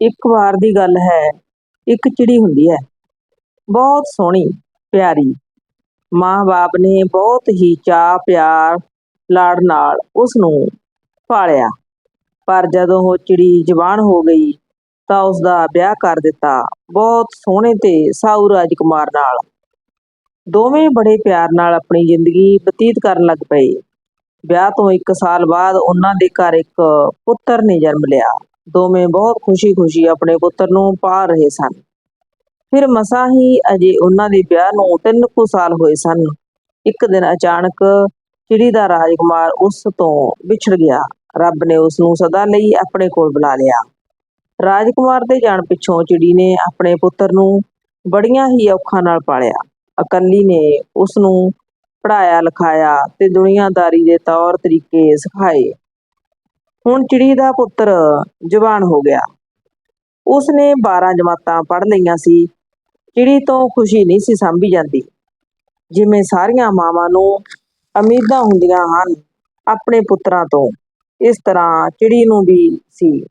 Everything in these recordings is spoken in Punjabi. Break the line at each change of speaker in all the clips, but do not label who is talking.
ਇੱਕ ਵਾਰ ਦੀ ਗੱਲ ਹੈ, ਇੱਕ ਚਿੜੀ ਹੁੰਦੀ ਹੈ। ਬਹੁਤ ਸੋਹਣੀ, ਪਿਆਰੀ। ਮਾਂ-ਬਾਪ ਨੇ ਬਹੁਤ ਹੀ ਚਾਅ ਪਿਆਰ ਲਾੜ ਨਾਲ ਉਸ ਨੂੰ ਪਾਲਿਆ। ਪਰ ਜਦੋਂ ਉਹ ਚਿੜੀ ਜਵਾਨ ਹੋ ਗਈ, ਤਾਂ ਉਸ ਦਾ ਵਿਆਹ ਕਰ ਦਿੱਤਾ ਬਹੁਤ ਸੋਹਣੇ ਤੇ ਸਾਊ ਰਾਜਕੁਮਾਰ ਨਾਲ। ਦੋਵੇਂ ਬੜੇ ਪਿਆਰ ਨਾਲ ਆਪਣੀ ਜ਼ਿੰਦਗੀ ਬਤੀਤ ਕਰਨ ਲੱਗ ਪਏ। ਵਿਆਹ ਤੋਂ ਇੱਕ ਸਾਲ ਬਾਅਦ ਉਹਨਾਂ ਦੇ ਘਰ ਇੱਕ ਪੁੱਤਰ ਨੇ ਜਨਮ ਲਿਆ। ਦੋਵੇਂ ਬਹੁਤ ਖੁਸ਼ੀ-ਖੁਸ਼ੀ ਆਪਣੇ ਪੁੱਤਰ ਨੂੰ ਪਾ ਰਹੇ ਸਨ। ਫਿਰ ਮਸਾਂ ਹੀ ਅਜੇ ਉਹਨਾਂ ਦੇ ਵਿਆਹ ਨੂੰ ਤਿੰਨ ਕੁ ਸਾਲ ਹੋਏ ਸਨ। ਇੱਕ ਦਿਨ ਅਚਾਨਕ ਚਿੜੀ ਦਾ ਰਾਜਕੁਮਾਰ ਉਸ ਤੋਂ ਵਿਛੜ ਗਿਆ। ਰੱਬ ਨੇ ਉਸ ਨੂੰ ਸਦਾ ਲਈ ਆਪਣੇ ਕੋਲ ਬੁਲਾ ਲਿਆ। ਰਾਜਕੁਮਾਰ ਦੇ ਜਾਣ ਪਿੱਛੋਂ ਚਿੜੀ ਨੇ ਆਪਣੇ ਪੁੱਤਰ ਨੂੰ ਬੜੀਆਂ ਹੀ ਔਖਾਂ ਨਾਲ ਪਾਲਿਆ। ਇਕੱਲੀ ਨੇ ਉਸ ਨੂੰ ਪੜਾਇਆ ਲਿਖਾਇਆ ਤੇ ਦੁਨੀਆਦਾਰੀ ਦੇ ਤੌਰ ਤਰੀਕੇ ਸਿਖਾਏ। ਹੁਣ ਚਿੜੀ ਦਾ ਪੁੱਤਰ ਜਵਾਨ ਹੋ ਗਿਆ। ਉਸ ਨੇ 12 ਜਮਾਤਾਂ ਪੜ ਲਈਆਂ ਸੀ। ਚਿੜੀ ਤੋਂ ਖੁਸ਼ੀ ਨਹੀਂ ਸੀ ਸੰਭੀ ਜਾਂਦੀ। ਜਿਵੇਂ ਸਾਰੀਆਂ ਮਾਵਾਂ ਨੂੰ ਉਮੀਦਾਂ ਹੁੰਦੀਆਂ ਹਨ ਆਪਣੇ ਪੁੱਤਰਾਂ ਤੋਂ, ਇਸ ਤਰ੍ਹਾਂ ਚਿੜੀ ਨੂੰ ਵੀ ਸੀ।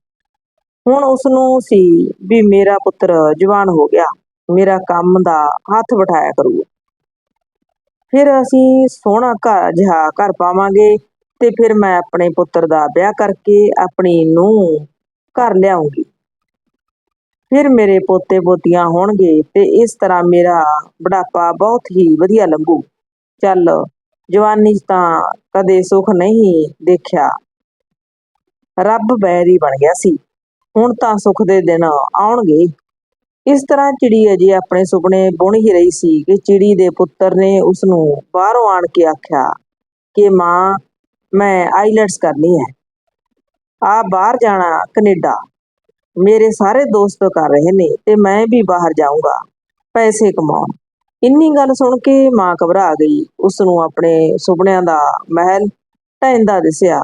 ਹੁਣ ਉਸ ਨੂੰ ਸੀ ਵੀ ਮੇਰਾ ਪੁੱਤਰ ਜਵਾਨ ਹੋ ਗਿਆ। ਮੇਰਾ ਕੰਮ ਦਾ ਹੱਥ ਵਟਾਇਆ ਕਰੂ। ਫਿਰ ਅਸੀਂ ਸੋਹਣਾ ਘਰ ਜਿਹਾ ਘਰ ਪਾਵਾਂਗੇ। ਤੇ ਫਿਰ ਮੈਂ ਆਪਣੇ ਪੁੱਤਰ ਦਾ ਵਿਆਹ ਕਰਕੇ ਆਪਣੀ ਨੂੰਹ ਘਰ ਲਿਆਉਂਗੀ। ਫਿਰ ਮੇਰੇ ਪੋਤੇ ਪੋਤੀਆਂ ਹੋਣਗੇ ਤੇ ਇਸ ਤਰ੍ਹਾਂ ਮੇਰਾ ਬੁਢਾਪਾ ਬਹੁਤ ਹੀ ਵਧੀਆ ਲੰਘੂ। ਚੱਲ, ਜਵਾਨੀ 'ਚ ਤਾਂ ਕਦੇ ਸੁੱਖ ਨਹੀਂ ਦੇਖਿਆ। ਰੱਬ ਬੈਰੀ ਬਣ ਗਿਆ ਸੀ। ਹੁਣ ਤਾਂ ਸੁੱਖ ਦੇ ਦਿਨ ਆਉਣਗੇ। ਇਸ ਤਰ੍ਹਾਂ ਚਿੜੀ ਅਜੇ ਆਪਣੇ ਸੁਪਨੇ ਬੁਣ ਹੀ ਰਹੀ ਸੀ ਕਿ ਚਿੜੀ ਦੇ ਪੁੱਤਰ ਨੇ ਉਸ ਨੂੰ ਬਾਹਰੋਂ ਆਣ ਕੇ ਆਖਿਆ ਕਿ ਮਾਂ ਮੈਂ ਆਈਲੈਟਸ ਕਰਨੀ ਹੈ। ਆ ਬਾਹਰ ਜਾਣਾ ਕੈਨੇਡਾ। ਮੇਰੇ ਸਾਰੇ ਦੋਸਤ ਕਰ ਰਹੇ ਨੇ ਤੇ ਮੈਂ ਵੀ ਬਾਹਰ ਜਾਊਂਗਾ। ਪੈਸੇ ਕਮਾਉਣ। ਇੰਨੀ ਗੱਲ ਸੁਣ ਕੇ ਮਾਂ ਘਬਰਾ ਗਈ। ਉਸ ਨੂੰ ਆਪਣੇ ਸੁਪਨਿਆਂ ਦਾ ਮਹਿਲ ਢਹਿੰਦਾ ਦਿਸਿਆ।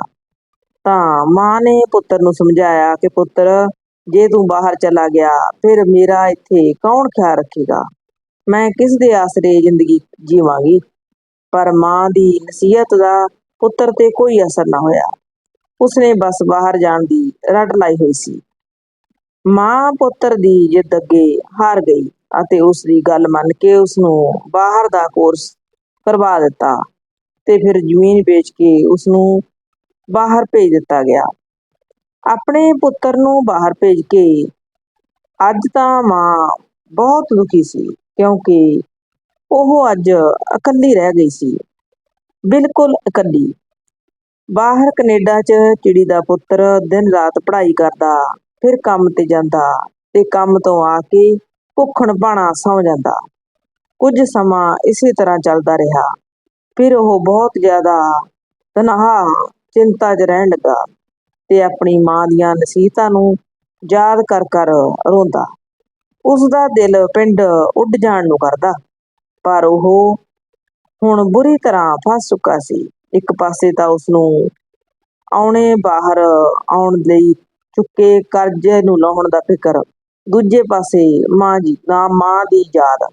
ਤਾਂ ਮਾਂ ਨੇ ਪੁੱਤਰ ਨੂੰ ਸਮਝਾਇਆ ਕਿ ਪੁੱਤਰ, ਜੇ ਤੂੰ ਬਾਹਰ ਚਲਾ ਗਿਆ, ਫਿਰ ਮੇਰਾ ਇੱਥੇ ਕੌਣ ਖਿਆਲ ਰੱਖੇਗਾ? ਮੈਂ ਕਿਸ ਦੇ ਆਸਰੇ ਜ਼ਿੰਦਗੀ ਜੀਵਾਂਗੀ? ਪਰ ਮਾਂ ਦੀ ਨਸੀਹਤ ਦਾ ਪੁੱਤਰ ਤੇ ਕੋਈ ਅਸਰ ਨਾ ਹੋਇਆ। ਉਸਨੇ ਬਸ ਬਾਹਰ ਜਾਣ ਦੀ ਰੱਟ ਲਾਈ ਹੋਈ ਸੀ। ਮਾਂ ਪੁੱਤਰ ਦੀ ਜਿੱਦ ਅੱਗੇ ਹਾਰ ਗਈ ਅਤੇ ਉਸ ਦੀ ਗੱਲ ਮੰਨ ਕੇ ਉਸ ਨੂੰ ਬਾਹਰ ਦਾ ਕੋਰਸ ਕਰਵਾ ਦਿੱਤਾ ਤੇ ਫਿਰ ਜ਼ਮੀਨ ਵੇਚ ਕੇ ਉਸ ਨੂੰ ਬਾਹਰ ਭੇਜ ਦਿੱਤਾ ਗਿਆ। ਆਪਣੇ ਪੁੱਤਰ ਨੂੰ ਬਾਹਰ ਭੇਜ ਕੇ ਅੱਜ ਤਾਂ ਮਾਂ ਬਹੁਤ ਦੁਖੀ ਸੀ ਕਿਉਂਕਿ ਉਹ ਅੱਜ ਇਕੱਲੀ ਰਹਿ ਗਈ ਸੀ। ਬਿਲਕੁਲ ਇਕੱਲੀ। ਬਾਹਰ ਕੈਨੇਡਾ 'ਚ ਚਿੜੀ ਦਾ ਪੁੱਤਰ ਦਿਨ ਰਾਤ ਪੜ੍ਹਾਈ ਕਰਦਾ, ਫਿਰ ਕੰਮ ਤੇ ਜਾਂਦਾ ਤੇ ਕੰਮ ਤੋਂ ਆ ਕੇ ਭੁੱਖਣ ਭਾਣਾ ਸੌ ਜਾਂਦਾ। ਕੁਝ ਸਮਾਂ ਇਸੇ ਤਰ੍ਹਾਂ ਚੱਲਦਾ ਰਿਹਾ। ਫਿਰ ਉਹ ਬਹੁਤ ਜ਼ਿਆਦਾ ਤਨਹਾ, ਚਿੰਤਾ 'ਚ ਰਹਿਣ ਲੱਗਾ ਤੇ ਆਪਣੀ ਮਾਂ ਦੀਆਂ ਨਸੀਹਤਾਂ ਨੂੰ ਯਾਦ ਕਰ ਕਰ ਰੋਂਦਾ। ਉਸ ਦਾ ਦਿਲ ਪਿੰਡ ਉੱਡ ਜਾਣ ਨੂੰ ਕਰਦਾ, ਪਰ ਉਹ ਹੁਣ ਬੁਰੀ ਤਰ੍ਹਾਂ ਫਸ ਚੁੱਕਾ ਸੀ। ਇੱਕ ਪਾਸੇ ਤਾਂ ਉਸ ਨੂੰ ਆਉਣੇ ਬਾਹਰ ਆਉਣ ਲਈ ਚੁੱਕੇ ਕਰਜ਼ੇ ਨੂੰ ਲਾਉਣ ਦਾ ਫਿਕਰ, ਦੂਜੇ ਪਾਸੇ ਮਾਂ ਜੀ ਨਾ ਮਾਂ ਦੀ ਯਾਦ।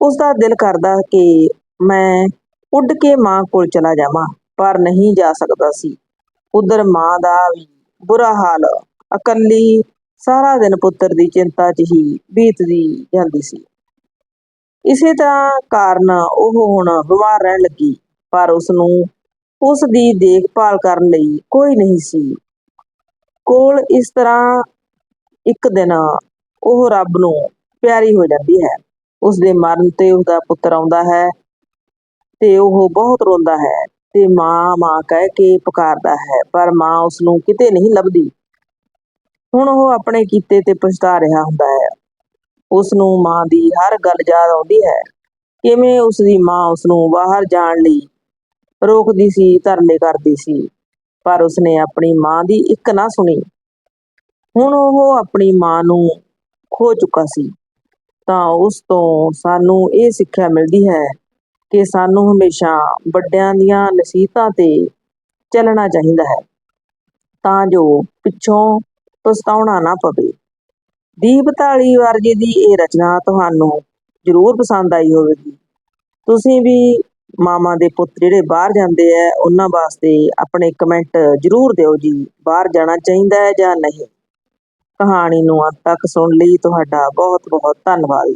ਉਸ ਦਾ ਦਿਲ ਕਰਦਾ ਕਿ ਮੈਂ ਉੱਡ ਕੇ ਮਾਂ ਕੋਲ ਚਲਾ ਜਾਵਾਂ, ਪਰ ਨਹੀਂ ਜਾ ਸਕਦਾ ਸੀ। ਉਧਰ ਮਾਂ ਦਾ ਵੀ ਬੁਰਾ ਹਾਲ, ਇਕੱਲੀ ਸਾਰਾ ਦਿਨ ਪੁੱਤਰ ਦੀ ਚਿੰਤਾ 'ਚ ਹੀ ਬੀਤਦੀ ਜਾਂਦੀ ਸੀ। ਇਸੇ ਤਰ੍ਹਾਂ ਕਾਰਨ ਉਹ ਹੁਣ ਬਿਮਾਰ ਰਹਿਣ ਲੱਗੀ, ਪਰ ਉਸ ਨੂੰ ਉਸ ਦੀ ਦੇਖਭਾਲ ਕਰਨ ਲਈ ਕੋਈ ਨਹੀਂ ਸੀ। ਕੋਲ ਇਸ ਤਰ੍ਹਾਂ ਇੱਕ ਦਿਨ ਉਹ ਰੱਬ ਨੂੰ ਪਿਆਰੀ ਹੋ ਜਾਂਦੀ ਹੈ। ਉਸ ਦੇ ਮਰਨ ਤੇ ਉਸ ਦਾ ਪੁੱਤਰ ਆਉਂਦਾ ਹੈ ਤੇ ਉਹ ਬਹੁਤ ਰੋਂਦਾ ਹੈ ਤੇ ਮਾਂ ਮਾਂ ਕਹਿ ਕੇ ਪੁਕਾਰਦਾ ਹੈ, ਪਰ ਮਾਂ ਉਸ ਨੂੰ ਕਿਤੇ ਨਹੀਂ ਲੱਭਦੀ। ਹੁਣ ਉਹ ਆਪਣੇ ਕੀਤੇ ਤੇ ਪਛਤਾ ਰਿਹਾ ਹੁੰਦਾ ਹੈ। ਉਸ ਨੂੰ ਮਾਂ ਦੀ ਹਰ ਗੱਲ ਯਾਦ ਆਉਂਦੀ ਹੈ। ਕਿਵੇਂ ਉਸ ਦੀ ਮਾਂ ਉਸ ਨੂੰ ਬਾਹਰ ਜਾਣ ਲਈ ਰੋਕਦੀ ਸੀ, ਧਰਨੇ ਕਰਦੀ ਸੀ, ਪਰ ਉਸਨੇ ਆਪਣੀ ਮਾਂ ਦੀ ਇੱਕ ਨਾ ਸੁਣੀ। ਹੁਣ ਉਹ ਆਪਣੀ ਮਾਂ ਨੂੰ ਖੋ ਚੁੱਕਾ ਸੀ। ਤਾਂ ਉਸ ਤੋਂ ਸਾਨੂੰ ਇਹ ਸਿੱਖਿਆ ਮਿਲਦੀ ਹੈ ਕਿ ਸਾਨੂੰ ਹਮੇਸ਼ਾ ਵੱਡਿਆਂ ਦੀਆਂ ਨਸੀਹਤਾਂ ਤੇ ਚੱਲਣਾ ਚਾਹੀਦਾ ਹੈ, ਤਾਂ ਜੋ ਪਿੱਛੋਂ ਪਛਤਾਉਣਾ ਨਾ ਪਵੇ। ਦੀਪ ਢਾਲੀਵਾਲ ਜੀ ਦੀ ਇਹ ਰਚਨਾ ਤੁਹਾਨੂੰ ਜ਼ਰੂਰ ਪਸੰਦ ਆਈ ਹੋਵੇਗੀ। ਤੁਸੀਂ ਵੀ ਮਾਮਾ ਦੇ ਪੁੱਤ ਜਿਹੜੇ ਬਾਹਰ ਜਾਂਦੇ ਆ, ਉਹਨਾਂ ਵਾਸਤੇ ਆਪਣੇ ਕਮੈਂਟ ਜ਼ਰੂਰ ਦਿਓ ਜੀ, ਬਾਹਰ ਜਾਣਾ ਚਾਹੀਦਾ ਹੈ ਜਾਂ ਨਹੀਂ। ਕਹਾਣੀ ਨੂੰ ਅੰਤ ਤੱਕ ਸੁਣਨ ਲਈ ਤੁਹਾਡਾ ਬਹੁਤ ਬਹੁਤ ਧੰਨਵਾਦ।